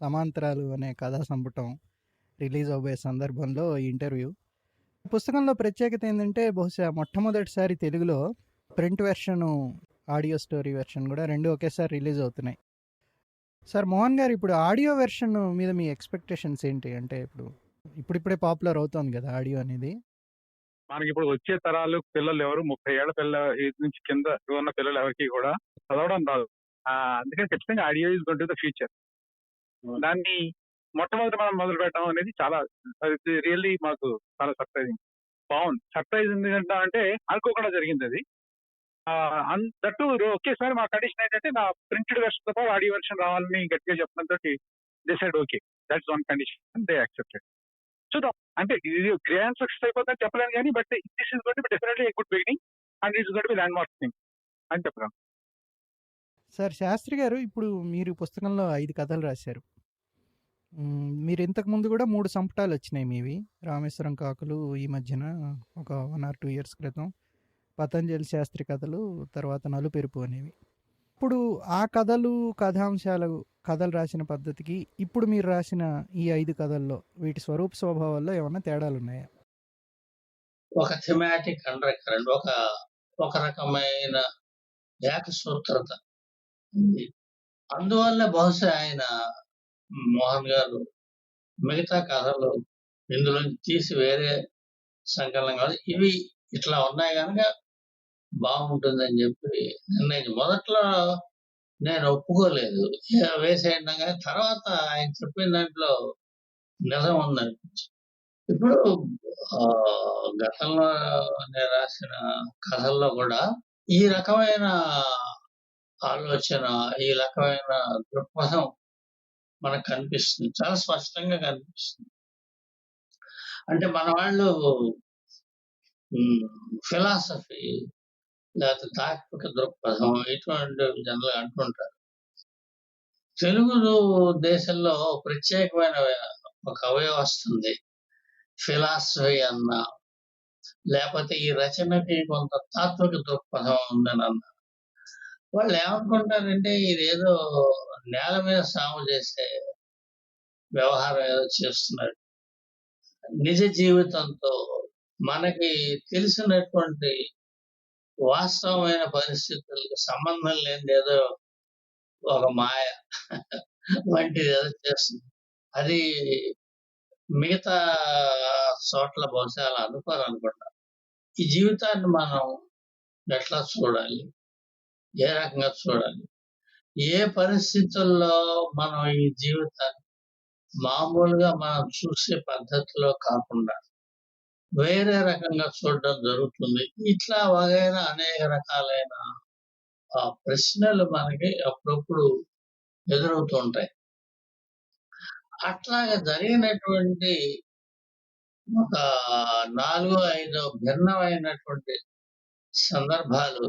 సమాంతరాలు అనే కథా సంపుటం రిలీజ్ అవ్వే సందర్భంలో ఈ ఇంటర్వ్యూ. పుస్తకంలో ప్రత్యేకత ఏంటంటే బహుశా మొట్టమొదటిసారి తెలుగులో print version, audio story version కూడా రెండు ఒకేసారి రిలీజ్ అవుతున్నాయి. సార్ మోహన్ గారు ఇప్పుడు ఆడియో వెర్షన్ మీద మీ ఎక్స్‌పెక్టేషన్స్ ఏంటి? అంటే ఇప్పుడు ఇప్పుడిప్పుడే పాపులర్ అవుతుంది కదా ఆడియో అనేది. మనకి ఇప్పుడు వచ్చే తరాలు పిల్లలు ఎవరు 30 ఏళ్ళ పిల్ల నుంచి కింద ఉన్న పిల్లలు ఎవరికి కూడా చదవడం రాదు. అందుకని ఖచ్చితంగా audio is going the future. దాన్ని మొట్టమొదటి మనం మొదలు పెట్టడం అనేది చాలా అది రియల్లీ మాకు చాలా సర్ప్రైజింగ్. బాగుంది సర్ప్రైజ్ ఎందుకంటే అనుకోకుండా జరిగింది అది అన్ ఒకేసారి మా కండిషన్ ఏంటంటే నా ప్రింటెడ్ వెర్షన్‌తో పాటు ఆడియో వెర్షన్ రావాలని గట్టిగా చెప్పడంతో decide okay. That's one condition. They accepted. చూద్దాం. అంటే ఇది గ్రాండ్ సక్సెస్ అయిపోతుందని చెప్పలేను కానీ but this is going be definitely good beginning and it's going be landmark thing అని చెప్పగలను. సార్ శాస్త్రి గారు ఇప్పుడు మీరు పుస్తకంలో ఐదు కథలు రాశారు. మీరు ఇంతకు ముందు గూడా 3 సంపుటాలొచ్చినాయి మీవి. రామేశ్వరం కాకులు ఈ మధ్యన ఒక వన్ ఆర్ టూ ఇయర్స్ క్రితం. పతంజలి శాస్త్రి కథలు, తర్వాత నలుపెరుపు అనేవి. ఇప్పుడు ఆ కథలు, కథాంశాలు కథలు రాసిన పద్ధతికి ఇప్పుడు మీరు రాసిన ఈ ఐదు కథల్లో వీటి స్వరూప స్వభావాల్లో ఏమైనా తేడాలు ఉన్నాయా ఒక థీమాటిక్ అండర్ కరెంట్ ఒక ఒక రకమైన ఏకసూత్రత ఉంది. అందువల్ల బహుశా ఆయన మోహన్ గారు మిగతా కథలు ఇందులోంచి తీసి వేరే సంకలనం కాదు. ఇవి ఇట్లా ఉన్నాయి గనక బాగుంటుందని చెప్పి నిర్ణయించి మొదట్లో నేను ఒప్పుకోలేదు. వేసేయండి అనగానే తర్వాత ఆయన చెప్పిన దాంట్లో నిజం ఉందనిపించింది. ఇప్పుడు గతంలో నేను రాసిన కథల్లో కూడా ఈ రకమైన ఆలోచన, ఈ రకమైన దృక్పథం మనకు కనిపిస్తుంది. చాలా స్పష్టంగా కనిపిస్తుంది. అంటే మన వాళ్ళు ఫిలాసఫీ లేకపోతే తాత్విక దృక్పథం ఇటువంటి జనరల్‌గా అంటుంటారు. తెలుగు దేశంలో ప్రత్యేకమైన ఒక అవయవం వస్తుంది ఫిలాసఫీ అన్న లేకపోతే ఈ రచనకి కొంత తాత్విక దృక్పథం ఉందని అన్న వాళ్ళు ఏమనుకుంటారంటే ఇదేదో నేల మీద సాము చేసే వ్యవహారం ఏదో చేస్తున్నారు. నిజ జీవితంతో మనకి తెలిసినటువంటి వాస్తవమైన పరిస్థితులకి సంబంధం లేనిదేదో ఒక మాయ వంటిది ఏదో చేస్తుంది. అది మిగతా చోట్ల బహుశా అలా అనుకోరనుకుంటా. ఈ జీవితాన్ని మనం ఎట్లా చూడాలి? ఏ రకంగా చూడాలి? ఏ పరిస్థితుల్లో మనం ఈ జీవితాన్ని మామూలుగా మనం చూసే పద్ధతిలో కాకుండా వేరే రకంగా చూడడం జరుగుతుంది. ఇట్లా వగైరా అనేక రకాలైన ఆ ప్రశ్నలు మనకి అప్పుడప్పుడు ఎదురవుతుంటాయి అట్లాగే అట్లాగా జరిగినటువంటి ఒక 4, 5 భిన్నమైనటువంటి సందర్భాలు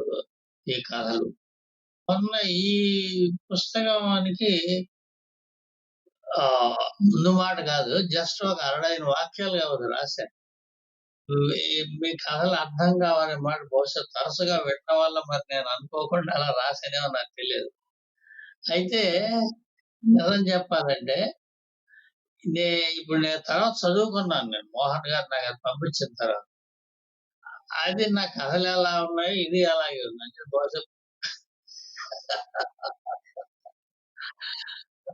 ఈ కథలు. మొన్న ఈ పుస్తకానికి ఆ ముందు మాట కాదు. జస్ట్ ఒక అరడైన వాక్యాలు ఒకటి రాశాను. మీ కథలు అర్థం కావనే మాట బహుశా తరచుగా వినడం వల్ల మరి నేను అనుకోకుండా అలా రాశానేమో నాకు తెలియదు. అయితే నిజం చెప్పాలంటే నే ఇప్పుడు నేను తర్వాత చదువుకున్నాను నేను. మోహన్ గారు నాకు పంపించిన తర్వాత. అది నా కథలు ఎలా ఉన్నాయి, ఇది అలాగే ఉంది. అంటే బహుశా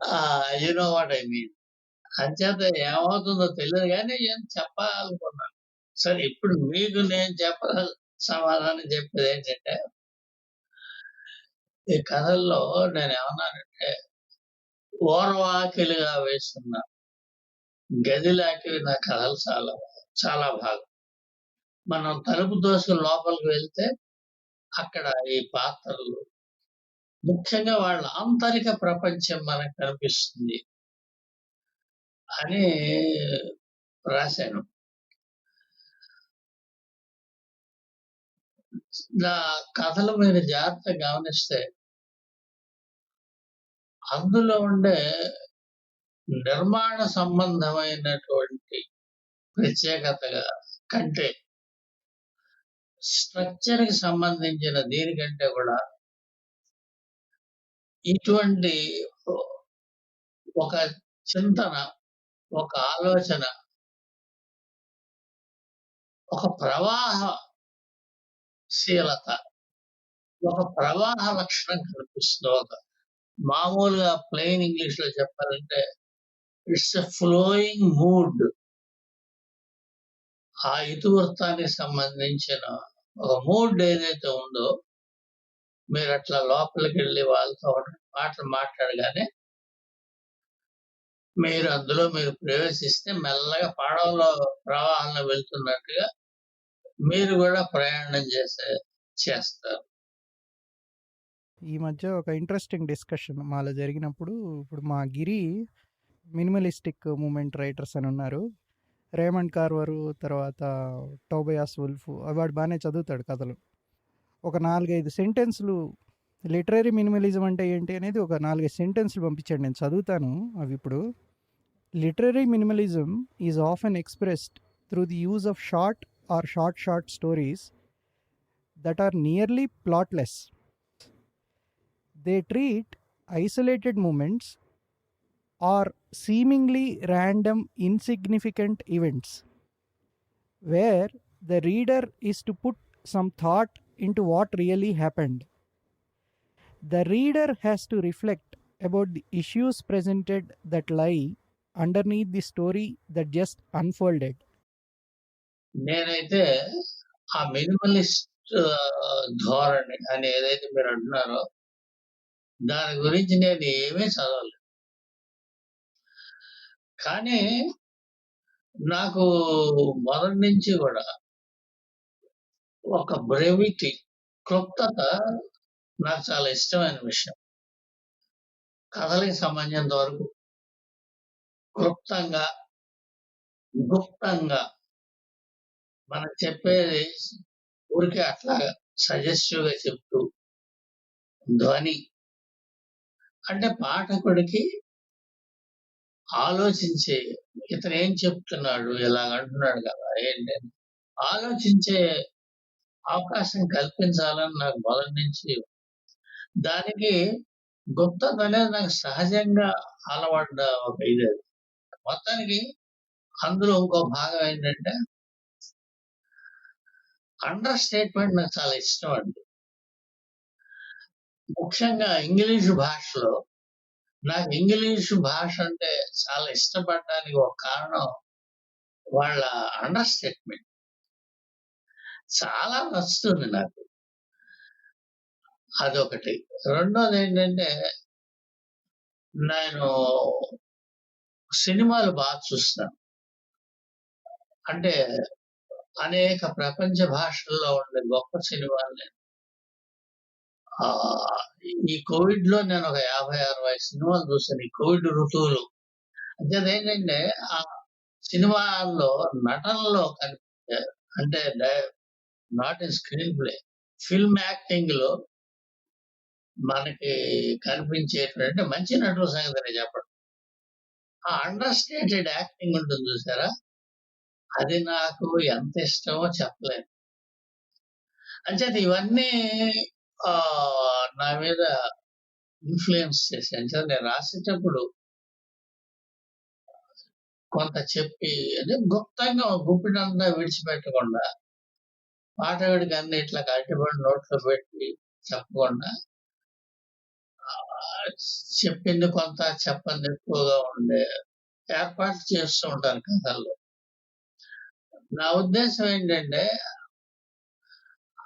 ఆ! What I mean. అంచేత ఏమవుతుందో తెలియదు కానీ ఏం చెప్పాలనుకున్నాను. సరే ఇప్పుడు మీకు నేను చెప్ప సమాధానం చెప్పేది ఏంటంటే ఈ కథల్లో నేను ఏమన్నానంటే ఓర్వాకిలుగా వేస్తున్నా గదిలాకి నా కథలు చాలా చాలా భాగం. మనం తలుపు తోసుకొని లోపలికి వెళ్తే అక్కడ ఈ పాత్రలు ముఖ్యంగా వాళ్ళ ఆంతరిక ప్రపంచం మనకు కనిపిస్తుంది. అని రాశాను. నా కథలు మీరు జాగ్రత్తగా గమనిస్తే అందులో ఉండే నిర్మాణ సంబంధమైనటువంటి ప్రత్యేకతగా కంటే స్ట్రక్చర్‌కి సంబంధించిన దీనికంటే కూడా ఇటువంటి ఒక చింతన, ఒక ఆలోచన ఒక ప్రవాహశీలత, ఒక ప్రవాహ లక్షణం కనిపిస్తుంది. ఒక మామూలుగా ప్లెయిన్ ఇంగ్లీష్‌లో చెప్పాలంటే ఇట్స్ ఎ ఫ్లోయింగ్ మూడ్. ఆ ఇతివృత్తానికి సంబంధించిన ఒక మూడ్ ఏదైతే ఉందో మీరు అట్లా లోపలికి వెళ్ళి వాళ్ళతో మాటలు మాట్లాడగానే మీరు అందులో మీరు ప్రవేశిస్తే మెల్లగా పడవలో ప్రవాహంలో వెళ్తున్నట్టుగా మీరు కూడా ప్రయాణం చేసే చేస్తారు. ఈ మధ్య ఒక ఇంట్రెస్టింగ్ డిస్కషన్ మాలో జరిగినప్పుడు ఇప్పుడు మా గిరి మినిమలిస్టిక్ మూమెంట్ రైటర్స్ అని ఉన్నారు. రేమండ్ కార్వరు, తర్వాత టోబయాస్ ఉల్ఫ్ వాడు బాగానే చదువుతాడు కథలు. ఒక 4, 5 సెంటెన్స్‌లు లిటరరీ మినిమలిజం అంటే ఏంటి అనేది ఒక 4, 5 సెంటెన్స్‌లు పంపించాడు. నేను చదువుతాను అవి ఇప్పుడు literary minimalism is often expressed through the use of short or short short stories that are nearly plotless. They treat isolated moments or seemingly random insignificant events where the reader is to put some thought into what really happened. The reader has to reflect about the issues presented that lie underneath the story that just unfolded. నేనైతే ఆ minimalist ధోరణి అని ఏదైతే మీరు అంటున్నారో దాని గురించి నేను ఏమీ చదవలేదు. కానీ నాకు మొదటి నుంచి కూడా ఒక బ్రెవిటీ, క్లుప్తత నాకు చాలా ఇష్టమైన విషయం. కథలకి సంబంధించినంత వరకు క్లుప్తంగా, గుప్తంగా మనం చెప్పేది ఊరికే అట్లా సజెస్టివ్‌గా చెప్తూ ధ్వని అంటే పాఠకుడికి ఆలోచించే ఇతను ఏం చెప్తున్నాడు ఇలా అంటున్నాడు కదా! ఏంటి ఆలోచించే అవకాశం కల్పించాలని నాకు మొదటి నుంచి దానికి గుప్తత అనేది నాకు సహజంగా అలవడ్డ ఒక ఇది మొత్తానికి అందులో ఇంకో భాగం ఏంటంటే అండర్ స్టేట్‌మెంట్ నాకు చాలా ఇష్టం అండి. ముఖ్యంగా ఇంగ్లీషు భాషలో నాకు ఇంగ్లీష్ భాష అంటే చాలా ఇష్టపడడానికి ఒక కారణం వాళ్ళ అండర్ స్టేట్‌మెంట్. చాలా నచ్చుతుంది నాకు. అదొకటి. రెండోది ఏంటంటే నేను సినిమాలు బాగా చూస్తాను. అంటే అనేక ప్రపంచ భాషల్లో ఉండే గొప్ప సినిమాలు నేను ఈ కోవిడ్‌లో నేను ఒక 50, 60 సినిమాలు చూసాను. ఈ కోవిడ్ ఋతువులో. అంచేతేంటంటే ఆ సినిమాల్లో నటనలో కనిపించే అంటే not in screenplay. Film యాక్టింగ్‌లో మనకి కనిపించేటువంటి మంచి నటుల సంగతి చెప్పడం ఆ అండర్ స్టేటెడ్ యాక్టింగ్ ఉంటుంది చూసారా? అది నాకు ఎంత ఇష్టమో చెప్పలేను. అంటే ఇవన్నీ నా మీద ఇన్ఫ్లుయెన్స్ చేసాయి. నేను రాసేటప్పుడు కొంత చెప్పి అంటే గుప్తంగా గుప్పినంతా విడిచిపెట్టకుండా పాటగాడికి అన్ని ఇట్లా కట్టుబడి నోట్లో పెట్టి చెప్పకుండా చెప్పింది కొంత చెప్పంది ఎక్కువగా ఉండే ఏర్పాట్లు చేస్తూ ఉంటాను కథల్లో. నా ఉద్దేశం ఏంటంటే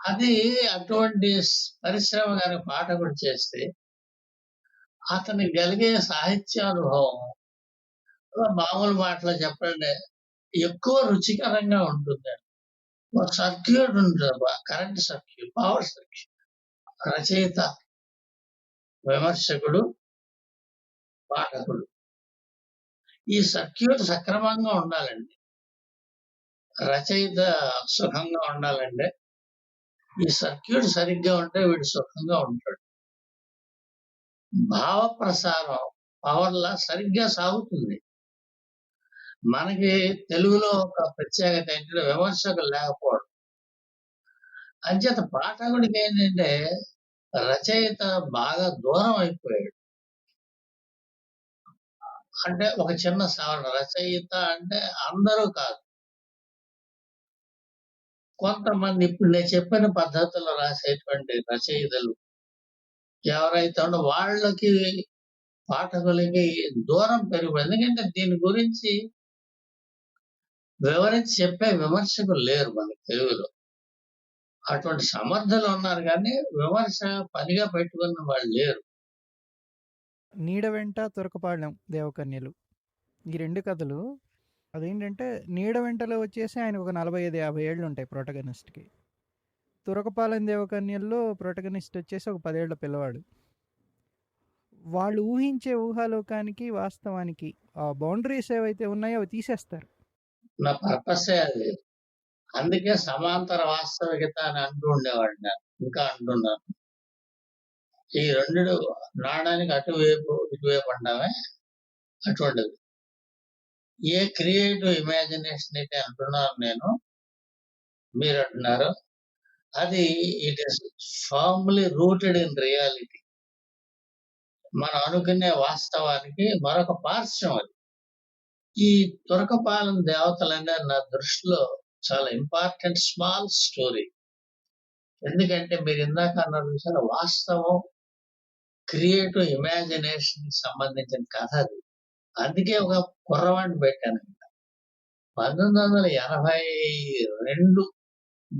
అది అటువంటి పరిశ్రమ గాని పాఠకుడు చేస్తే అతనికి కలిగే సాహిత్యానుభవం అనుభవం మామూలు మాటలో చెప్పాలంటే ఎక్కువ రుచికరంగా ఉంటుందండి. ఒక సర్క్యూట్ ఉంటుంది. Current circuit, power circuit. రచయిత, విమర్శకుడు, పాఠకుడు. ఈ సర్క్యూట్ సక్రమంగా ఉండాలండి. రచయిత సుఖంగా ఉండాలంటే ఈ సర్క్యూట్ సరిగ్గా ఉంటే వీడు సుఖంగా ఉంటాడు. భావ ప్రసారం పవర్‌లా సరిగ్గా సాగుతుంది. మనకి తెలుగులో ఒక ప్రత్యేకత ఏంటంటే విమర్శకులు లేకపోవడం. అంచేత పాఠకుడికి ఏంటంటే రచయిత బాగా దూరం అయిపోయాడు. అంటే ఒక చిన్న సవరణ రచయిత అంటే అందరూ కాదు కొంతమంది ఇప్పుడు నేను చెప్పిన పద్ధతిలో రాసేటువంటి రచయితలు ఎవరైతే ఉండో వాళ్ళకి పాఠకులకి దూరం పెరిగిపోయింది. ఎందుకంటే దీని గురించి వివరించి చెప్పే విమర్శకులు లేరు మన తెలుగులో. అటువంటి సమర్థులు ఉన్నారు కానీ విమర్శ పనిగా పెట్టుకున్న వాళ్ళు లేరు. నీడ వెంట తురకపాళెం దేవకన్యలు. ఈ రెండు కథలు అదేంటంటే నీడ వెంటలో వచ్చేసి ఆయన ఒక నలభై ఐదు యాభై ఏళ్ళు ఉంటాయి ప్రొటగనిస్ట్కి. తురకపాలెం దేవకన్యల్లో ప్రొటగనిస్ట్ వచ్చేసి ఒక పదేళ్ళ పిల్లవాడు. వాళ్ళు ఊహించే ఊహాలోకానికి వాస్తవానికి ఆ బౌండరీస్ ఏవైతే ఉన్నాయో అవి తీసేస్తారు. నా పర్పసే అది. అందుకే సమాంతర వాస్తవికత అని అంటూ ఉండేవాడిని నేను ఇంకా అంటున్నాను ఈ రెండు నాణానికి అటువైపు ఇటువైపు అంటామే అటువంటిది. ఏ క్రియేటివ్ ఇమాజినేషన్ అయితే అంటున్నారు నేను మీరు అంటున్నారు అది it is firmly rooted in reality మనం అనుకునే వాస్తవానికి మరొక పార్శ్వం అది. ఈ తురకపాలెం దేవతలనే నా దృష్టిలో చాలా ఇంపార్టెంట్ స్మాల్ స్టోరీ ఎందుకంటే మీరు ఇందాక అన్నారు చూసారు వాస్తవం క్రియేటివ్ ఇమాజినేషన్ సంబంధించిన కథ అది. అందుకే ఒక కుర్రవాడిని పెట్టాను. పంతొమ్మిది వందల ఎనభై రెండు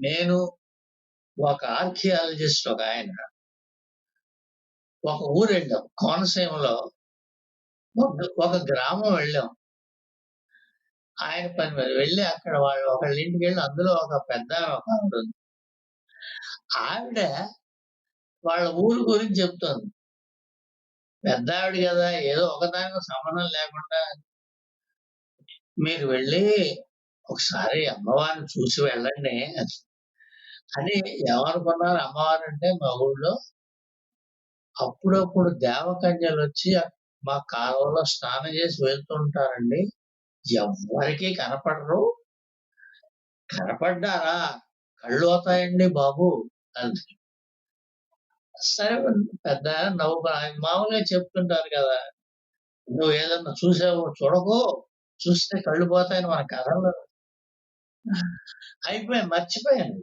నేను ఒక ఆర్కియాలజిస్ట్ ఒక ఆయన. ఒక ఊరు వెళ్ళాం. కోనసీమలో ఒక- ఒక గ్రామం వెళ్ళాం. ఆయన పని మీద వెళ్ళి అక్కడ వాళ్ళు ఒకళ్ళ ఇంటికి వెళ్ళి అందులో ఒక పెద్ద ఒక ఆవిడ ఉంది. ఆవిడ వాళ్ళ ఊరు గురించి చెప్తుంది. పెద్ద ఆవిడ కదా ఏదో ఒకదానికి సంబంధం లేకుండా. మీరు వెళ్ళి ఒకసారి అమ్మవారిని చూసి వెళ్ళండి. అని ఎవరుకున్నారు అమ్మవారు అంటే మా ఊళ్ళో అప్పుడప్పుడు దేవకన్యలు వచ్చి మా కాలువలో స్నానం చేసి వెళ్తుంటారండి ఎవరికీ కనపడరు. కనపడ్డారా? కళ్ళు అవుతాయండి బాబు. అంది. సరే పెద్ద నవ్వు మామూలుగా చెప్తుంటారు కదా నువ్వు ఏదన్నా చూసావు చూడకు చూస్తే కళ్ళు పోతాయని మన కథల్లో అయిపోయాను మర్చిపోయాను.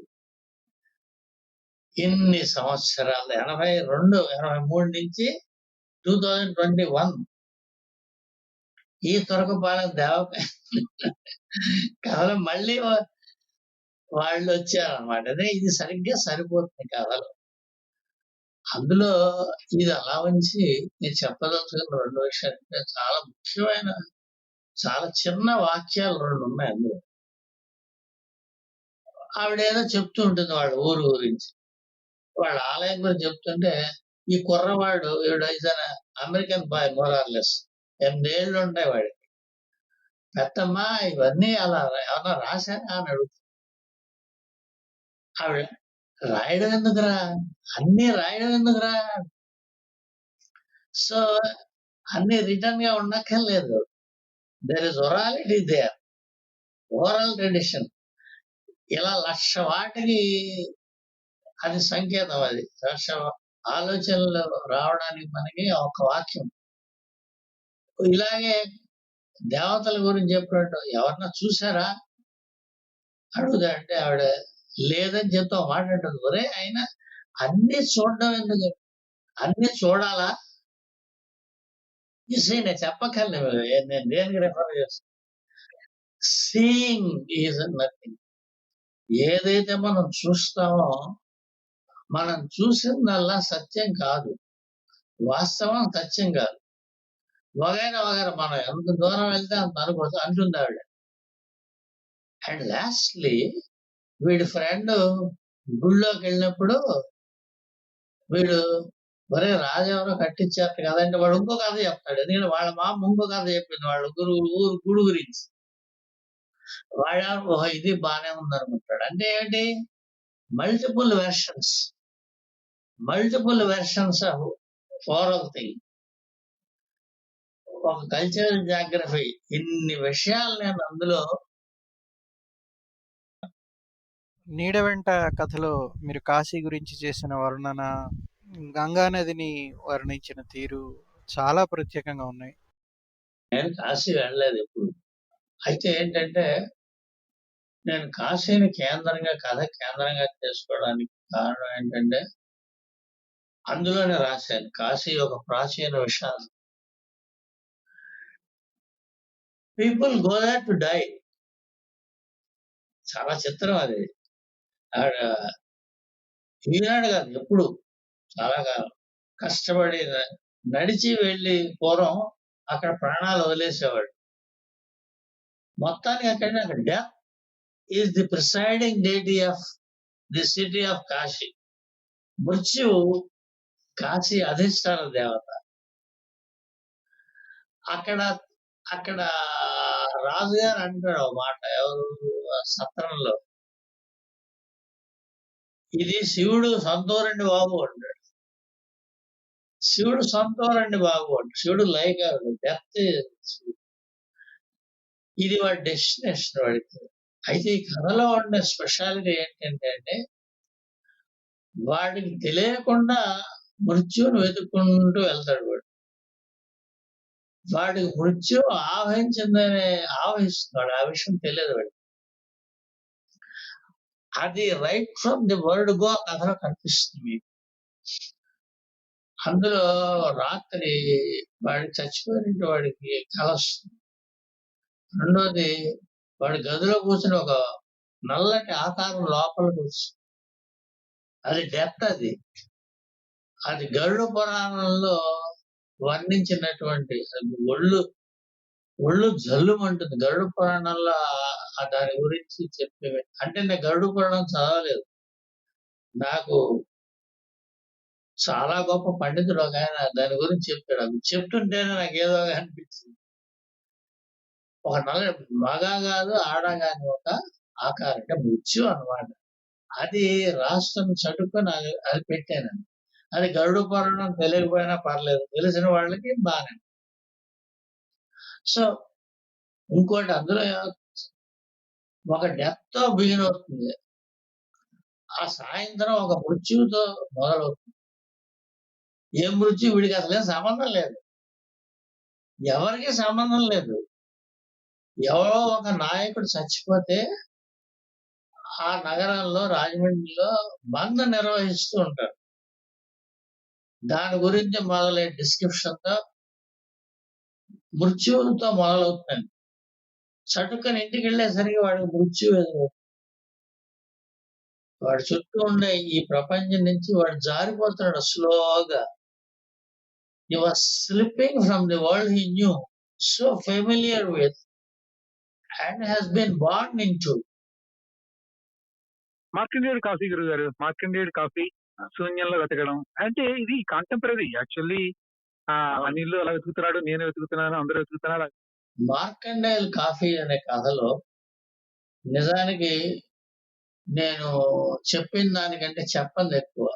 ఇన్ని సంవత్సరాలు ఎనభై రెండు ఎనభై మూడు నుంచి టూ థౌజండ్ ట్వంటీ వన్ ఈ తురకపాలెం దేవ కథలు మళ్ళీ వాళ్ళు వచ్చారనమాట అదే ఇది సరిగ్గా సరిపోతుంది కథలు. అందులో ఇది అలా ఉంచి నేను చెప్పదలుచుకున్న రెండు విషయాలు అంటే చాలా ముఖ్యమైన చాలా చిన్న వాక్యాలు రెండు ఉన్నాయి అందులో. ఆవిడ ఏదో చెప్తూ ఉంటుంది వాళ్ళ ఊరు గురించి. వాళ్ళ ఆలయం గురించి చెప్తుంటే ఈ కుర్రవాడు ఈవిడ అమెరికన్ బాయ్ మోరార్లెస్ ఎనిమిదేళ్ళు ఉంటాయి వాడికి. పెద్దమ్మా ఇవన్నీ అలా ఏమన్నా రాశానా అని అడుగుతుంది. ఆవిడ రాయడం ఎందుకురా అన్ని రాయడం ఎందుకురా సో అన్ని రిటర్న్గా ఉండక్కర్లేదు. There is orality there oral tradition ఇలా లక్ష వాటికి అది సంకేతం అది. లక్ష ఆలోచనలు రావడానికి మనకి ఒక వాక్యం. ఇలాగే దేవతల గురించి చెప్పినట్టు ఎవరన్నా చూసారా? అడుగుదా అంటే ఆవిడ లేదని చెప్తా ఒక మాట అంటుంది ఒరే ఆయన అన్ని చూడడం ఎందుకు? అన్ని చూడాలా? ఇసే నేను చెప్పక్కర్లేదు నేను దేనికి రెఫర్ చేస్తాను సీయింగ్ ఈజ్ నథింగ్ ఏదైతే మనం చూస్తామో మనం చూసిందల్లా సత్యం కాదు. వాస్తవం సత్యం కాదు. వగైరా వగైరా మనం ఎంత దూరం వెళ్తే అంత అనుకోవచ్చు అంటుంది ఆవిడ. అండ్ లాస్ట్లీ వీడి ఫ్రెండ్ గుళ్ళోకి వెళ్ళినప్పుడు వీడు మరే రాజెవరో కట్టించారు కదంటే వాడు ఇంకో కథ చెప్తాడు. ఎందుకంటే వాళ్ళ మామ ఇంకో కథ చెప్పింది వాళ్ళ గురువు ఊరు గుడి గురించి. వాళ్ళ ఓహో ఇది బానే ఉంది అనుకుంటాడు అంటే ఏంటి? Multiple versions multiple versions of oral thing ఒక కల్చరల్ జాగ్రఫీ ఇన్ని విషయాలు నేను అందులో నీడ వెంట కథలో మీరు కాశీ గురించి చేసిన వర్ణన గంగా నదిని వర్ణించిన తీరు చాలా ప్రత్యేకంగా ఉన్నాయి. నేను కాశీ వెళ్ళలేదు ఎప్పుడు. అయితే ఏంటంటే నేను కాశీని కేంద్రంగా కథ కేంద్రంగా చేసుకోవడానికి కారణం ఏంటంటే అందులోనే రాశాను కాశీ ఒక ప్రాచీన విషాదం. People go there to die చాలా చిత్రం అది. ఆడ ఈనాడు కాదు ఎప్పుడు చాలా కాలం. కష్టపడి నడిచి వెళ్ళి పూర్వం అక్కడ ప్రాణాలు వదిలేసేవాడు. మొత్తానికి అక్కడ అక్కడ death is the presiding deity of the city of Kashi. మృత్యువు కాశీ అధిష్టాన దేవత. అక్కడ అక్కడ రాజుగారు అంటాడు మాట ఎవరు సత్రంలో. ఇది శివుడు సంతోరండి బాబు అంటాడు. శివుడు సంతోరండి బాబు అంటాడు. శివుడు లయకారుడు డెత్ ఇది వాడి డెస్టినేషన్ వాడికి అయితే ఈ కథలో ఉండే స్పెషాలిటీ ఏంటంటే అంటే వాడికి తెలియకుండా మృత్యువును వెతుక్కుంటూ వెళ్తాడు వాడు. వాడికి మృత్యు ఆవహించిందని ఆవహిస్తున్నాడు. ఆ విషయం తెలియదు వాడికి. అది right from the word go కథలో కనిపిస్తుంది. మీకు అందులో రాత్రి వాడి చచ్చిపోయిన వాడికి కల వస్తుంది. రెండోది వాడి గదిలో కూర్చుని ఒక నల్లటి ఆకారం లోపల కూర్చుంది. అది డెత్ అది. అది గరుడ పురాణంలో వర్ణించినటువంటి అది ఒళ్ళు ఒళ్ళు జల్లుమంటుంది. గరుడ పురాణంలో ఆ- దాని గురించి చెప్పే అంటే నేను గరుడు పురాణం చదవలేదు. నాకు చాలా గొప్ప పండితుడు ఒక ఆయన దాని గురించి చెప్పాడు. అది చెప్తుంటేనే నాకు ఏదో అనిపించింది. ఒక నల్ల మగ కాదు ఆడ కాని ఒక ఆకారం అంటే మృత్యు అన్నమాట. అది రాష్ట్రం చటుకొని అది అది పెట్టాను అది గరుడు పురాణం తెలియకపోయినా పర్లేదు. తెలిసిన వాళ్ళకి బాగానే సో ఇంకోటి అందులో ఒక డెత్తో బిగిన్ అవుతుంది ఆ సాయంత్రం ఒక మృత్యువుతో మొదలవుతుంది. ఏ మృత్యు వీడికి అసలే సంబంధం లేదు. ఎవరికి సంబంధం లేదు. ఎవరో ఒక నాయకుడు చచ్చిపోతే ఆ నగరంలో రాజమండ్రిలో బంద్ నిర్వహిస్తూ ఉంటారు. దాని గురించి మొదలై డిస్క్రిప్షన్తో మృత్యువుతో మొదలవుతుంది చటుక్కని ఇంటికి వెళ్ళేసరికి వాడికి మృత్యు ఎదురు వాడి చుట్టూ ఉండే ఈ ప్రపంచం నుంచి వాడు జారిపోతున్నాడు స్లోగా. You are slipping from the world he knew so familiar with and has been been into మార్కండేయుడు కాఫీ గురువు గారు మార్కండేయుడు కాఫీ శూన్యంలో వెతకడం. అంటే ఇది కాంటెంపరీ యాక్చువల్లీ అనిల్ అలా వెతుకుతున్నాడు నేను వెతుకుతున్నాను అందరూ వెతుకుతున్నారు మార్కండైల్ కాఫీ అనే కథలో నిజానికి నేను చెప్పిన దానికంటే చెప్పంది ఎక్కువ.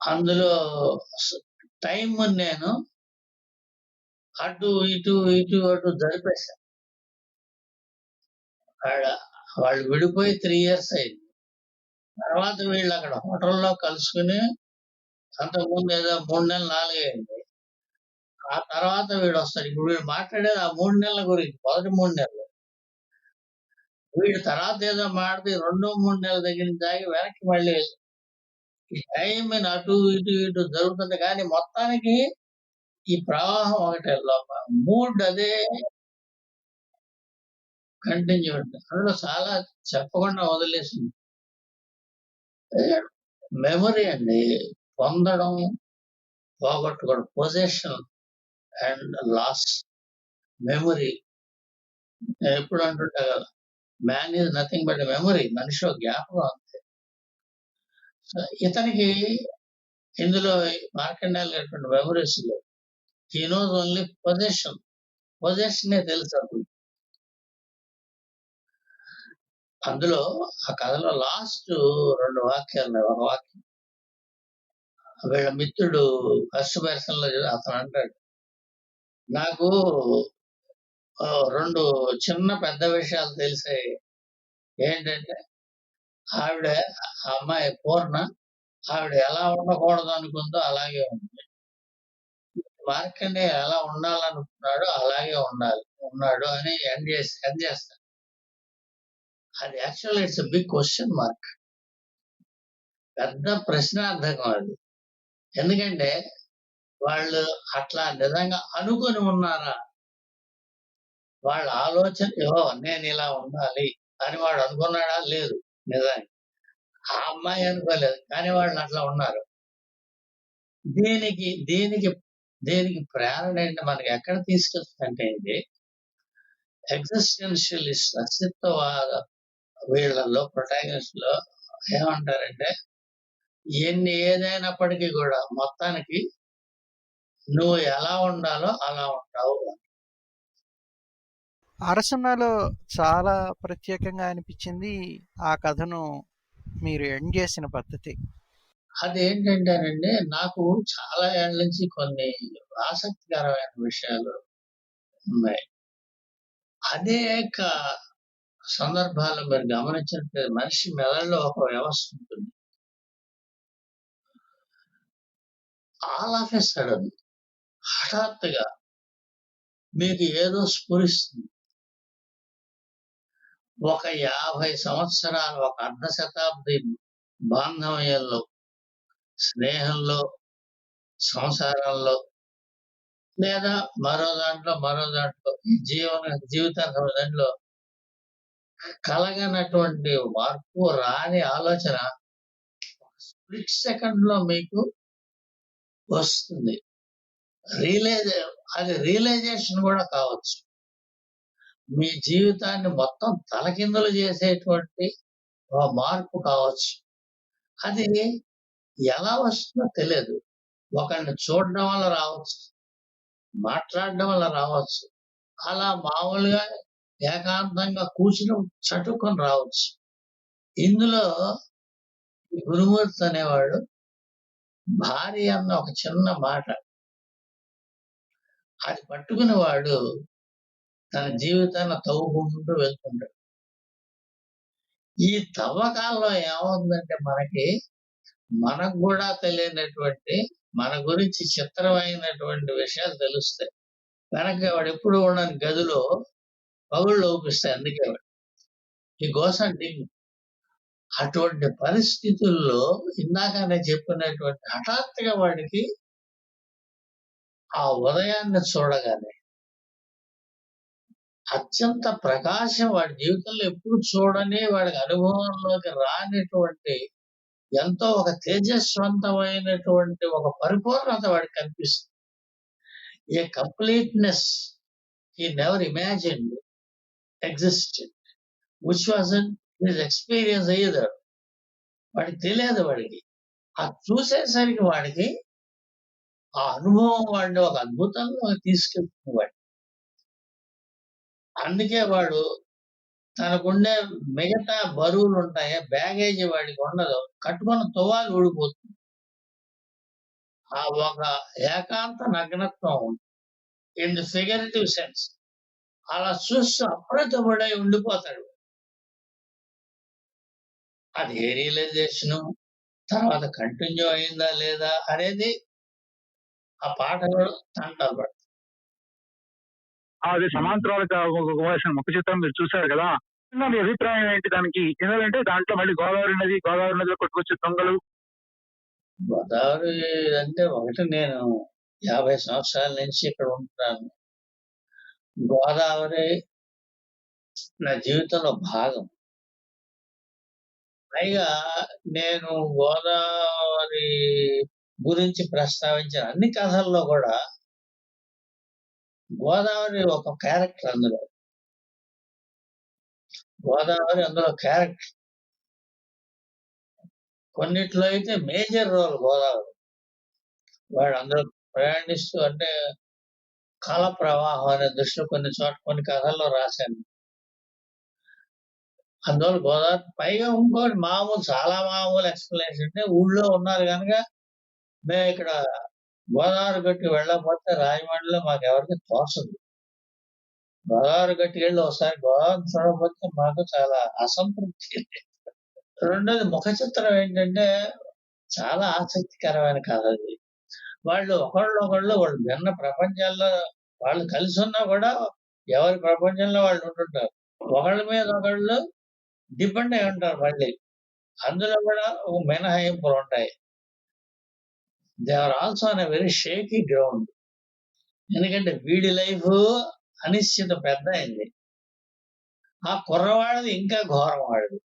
అందులో టైం నేను అటు ఇటు ఇటు అటు జరిపేశాను వాళ్ళు విడిపోయి త్రీ ఇయర్స్ అయింది. తర్వాత వీళ్ళు అక్కడ హోటల్లో కలుసుకుని అంతకుముందు ఏదో మూడు నెలలు నాలుగు అయింది ఆ తర్వాత వీడు వస్తాడు ఇప్పుడు వీడు మాట్లాడేది ఆ మూడు నెలల గురించి మొదటి మూడు నెలలు. వీడు తర్వాత ఏదో మాట్లాడి రెండో మూడు నెలల దగ్గర నుంచి దాగి వెనక్కి మళ్ళీ ఈ టైం అటు ఇటు ఇటు జరుగుతుంది. కానీ మొత్తానికి ఈ ప్రవాహం ఒకటే లోపల మూడ్ అదే కంటిన్యూ అందులో చాలా చెప్పకుండా వదిలేసింది. మెమరీ అండి పొందడం పోగొట్టుకోవడం పొజిషన్ అండ్ లాస్ మెమరీ నేను ఎప్పుడు అంటుంటా కదా man is nothing but memory మనిషి ఒక జ్ఞాపకం అంతే. ఇతనికి ఇందులో మార్కండాల్ గారి మెమరీస్లో హీ నోస్ ఓన్లీ పొజిషన్ పొజిషనే తెలుసు అప్పుడు. అందులో ఆ కథలో లాస్ట్ రెండు వాక్యాలు ఉన్నాయి. ఒక వాక్యం వీళ్ళ మిత్రుడు ఫస్ట్ పర్సన్లో అతను అంటాడు నాకు రెండు చిన్న పెద్ద విషయాలు తెలిసాయి. ఏంటంటే ఆవిడ అమ్మాయి పూర్ణ ఆవిడ ఎలా ఉండకూడదు అనుకుందో అలాగే ఉంది. మార్కండేయ ఎలా ఉండాలనుకున్నాడో అలాగే ఉండాలి ఉన్నాడు అని ఎండ్ చేసి ఎండ్ చేస్తాడు అది actual it's big question mark పెద్ద ప్రశ్నార్థకం అది. ఎందుకంటే వాళ్ళు అట్లా నిజంగా అనుకొని ఉన్నారా? వాళ్ళ ఆలోచన ఏవో నేను ఇలా ఉండాలి. అని వాడు అనుకున్నాడా? లేదు నిజంగా. ఆ అమ్మాయి అనుకోలేదు కానీ వాళ్ళు అట్లా ఉన్నారు. దీనికి దీనికి దీనికి ప్రేరణ ఏంటి? మనకి ఎక్కడ తీసుకొస్తుందంటే ఇది ఎగ్జిస్టెన్షియలిస్ట్ అస్తిత్వవాద వీళ్ళల్లో ప్రొటాగనిస్ట్లో ఏమంటారంటే ఎన్ని ఏదైనప్పటికీ కూడా మొత్తానికి నువ్వు ఎలా ఉండాలో అలా ఉంటావు అరసన్నలో చాలా ప్రత్యేకంగా అనిపించింది ఆ కథను మీరు ఎండ్ చేసిన పద్ధతి. అదేంటంటేనండి నాకు చాలా ఏళ్ళ నుంచి కొన్ని ఆసక్తికరమైన విషయాలు ఉన్నాయి. అనేక సందర్భాల్లో మీరు గమనించినట్టు మనిషి మెదడులో ఒక వ్యవస్థ ఉంటుంది. ఆల్ ఆఫ్ ఎ సడన్ హఠాత్తుగా మీకు ఏదో స్ఫురిస్తుంది. ఒక యాభై సంవత్సరాలు ఒక అర్ధ శతాబ్ది బాంధవ్యంలో స్నేహంలో సంసారంలో లేదా మరో దాంట్లో మరో దాంట్లో జీవన జీవితాల దాంట్లో కలగనటువంటి మార్పు రాని ఆలోచన స్ప్లిట్ సెకండ్లో మీకు వస్తుంది. రియలైజ్ అది రియలైజేషన్ కూడా కావచ్చు. మీ జీవితాన్ని మొత్తం తలకిందులు చేసేటువంటి ఒక మార్పు కావచ్చు. అది ఎలా వస్తుందో తెలియదు. ఒకరిని చూడడం వల్ల రావచ్చు. మాట్లాడడం వల్ల రావచ్చు. అలా మామూలుగా ఏకాంతంగా కూర్చుని చటుకొని రావచ్చు. ఇందులో గురుమూర్తి అనేవాడు భార్య అన్న ఒక చిన్న మాట. అది పట్టుకుని వాడు తన జీవితాన్ని తవ్వుకుంటూ వెళ్తుంటాడు. ఈ తవ్వకాల్లో ఏమవుతుందంటే మనకి మనకు కూడా తెలియనటువంటి మన గురించి చిత్రమైనటువంటి విషయాలు తెలుస్తాయి. వెనక వాడు ఎప్పుడు ఉండని గదిలో పగుళ్ళు లోపిస్తాయి అందుకే వాడు. ఈ గోసం డింగ్. అటువంటి పరిస్థితుల్లో ఇందాక నేను చెప్పినటువంటి హఠాత్తుగా వాడికి ఆ ఉదయాన్ని చూడగానే అత్యంత ప్రకాశం వాడి జీవితంలో ఎప్పుడు చూడని వాడికి అనుభవంలోకి రానిటువంటి ఎంతో ఒక తేజస్వంతమైనటువంటి ఒక పరిపూర్ణత వాడికి కనిపిస్తుంది. A completeness he never imagined existed which was his experience అయ్యేదాడు. వాడికి తెలియదు వాడికి. అది చూసేసరికి వాడికి ఆ అనుభవం వాడిని ఒక అద్భుతంగా తీసుకెళ్తుంది వాడు అందుకే వాడు తనకుండే మిగతా బరువులు ఉంటాయి బ్యాగేజీ వాడికి ఉండదు కట్టుకున్న తువాలు ఊడిపోతుంది. ఆ ఒక ఏకాంత నగ్నత్వం ఇన్ ది ఫిగరేటివ్ సెన్స్ అలా చూస్తూ అప్రతముడై ఉండిపోతాడు. అది ఏ రియలైజేషను? తర్వాత కంటిన్యూ అయిందా లేదా అనేది ఆ పాట కూడా అది సమాంతరాల ముఖ చిత్రం మీరు చూశారు కదా? నా మీ అభిప్రాయం ఏంటి దానికి? ఎందుకంటే దాంట్లో మళ్ళీ గోదావరి నది గోదావరి నదిలో కొట్టుకొచ్చే దొంగలు. గోదావరి అంటే ఒకటి నేను యాభై సంవత్సరాల నుంచి ఇక్కడ ఉంటున్నాను. గోదావరి నా జీవితంలో భాగం. పైగా నేను గోదావరి గురించి ప్రస్తావించిన అన్ని కథల్లో కూడా గోదావరి ఒక క్యారెక్టర్ అందులో. గోదావరి అందులో క్యారెక్టర్ కొన్నిట్లో అయితే మేజర్ రోల్ గోదావరి. వాడు అందరూ ప్రయాణిస్తూ అంటే కాల ప్రవాహం అనే దృష్టిలో కొన్ని చోట కొన్ని కథల్లో రాశాను అందువల్ల గోదావరి పైగా ఇంకోటి మామూలు చాలా మామూలు ఎక్స్ప్లెనేషన్ అంటే ఊళ్ళో ఉన్నారు కనుక మేము ఇక్కడ గోదావరి గట్టి వెళ్ళకపోతే రాజమండ్రిలో మాకు ఎవరికి తోచదు. గోదావరి గట్టి వెళ్ళి ఒకసారి గోదావరి చూడకపోతే మాకు చాలా అసంతృప్తి. రెండోది ముఖ చిత్రం ఏంటంటే చాలా ఆసక్తికరమైన కథ అది. వాళ్ళు ఒకళ్ళొకళ్ళు వాళ్ళు భిన్న ప్రపంచాల్లో వాళ్ళు కలిసి ఉన్నా కూడా ఎవరి ప్రపంచంలో వాళ్ళు ఉంటుంటారు. ఒకళ్ళ మీద ఒకళ్ళు డిపెండ్ అయి ఉంటారు మళ్ళీ. అందులో కూడా ఒక మినహాయింపులు ఉంటాయి. They are also on very shaky ground ఎందుకంటే వీడి లైఫ్ అనిశ్చిత పెద్ద అయింది. ఆ కుర్రవాడిది ఇంకా ఘోరం వాడిది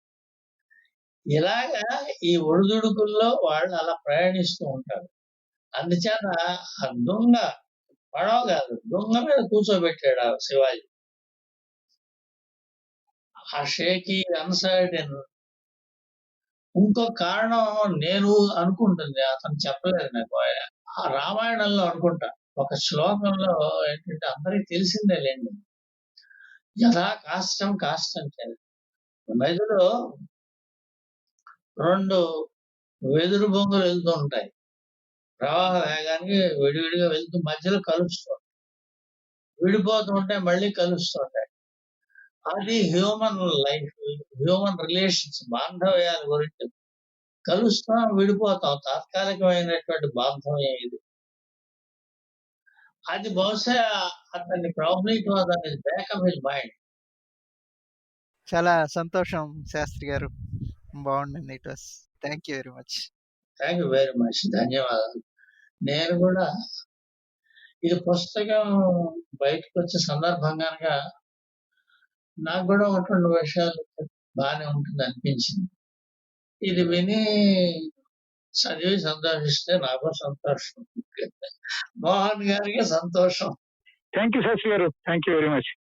ఇలాగా ఈ ఒడిదుడుకుల్లో వాళ్ళు అలా ప్రయాణిస్తూ ఉంటారు. అందుచేత ఆ దొంగ పడవ కాదు దొంగ మీద కూర్చోబెట్టాడు ఆ శివాజీ. ఆ షేకి అన్సర్డ్ ఇంకో కారణం నేను అనుకుంటుంది అతను చెప్పలేదు నాకు. ఆ రామాయణంలో అనుకుంటా ఒక శ్లోకంలో ఏంటంటే అందరికి తెలిసిందే లేండి. యథా కాష్టం కాష్టం చేయాలి రెండు వెదురు బొంగులు వెళ్తూ ఉంటాయి. ప్రవాహ వేగానికి విడివిడిగా వెళ్తూ మధ్యలో కలుస్తూ ఉంటాయి. విడిపోతూ ఉంటే మళ్ళీ కలుస్తూ ఉంటాయి. అది హ్యూమన్ లైఫ్ హ్యూమన్ రిలేషన్స్ బాంధవ్యాల గురించి కలుస్తాం విడిపోతాం. తాత్కాలికమైనటువంటి బాంధవ్యం ఇది. అది బహుశా అతని problem it was on back of his mind చాలా సంతోషం శాస్త్రి గారు. బాగుండింది it was thank you very much thank you very much ధన్యవాదాలు. నేను కూడా ఇది పుస్తకం బయటకు వచ్చే సందర్భంగా నాకు కూడా ఒక రెండు విషయాలు బాగానే ఉంటుంది అనిపించింది. ఇది విని చదివి సంతోషిస్తే నాకు సంతోషం. మోహన్ గారికి సంతోషం. థ్యాంక్ యూ శశి గారు. Thank you very much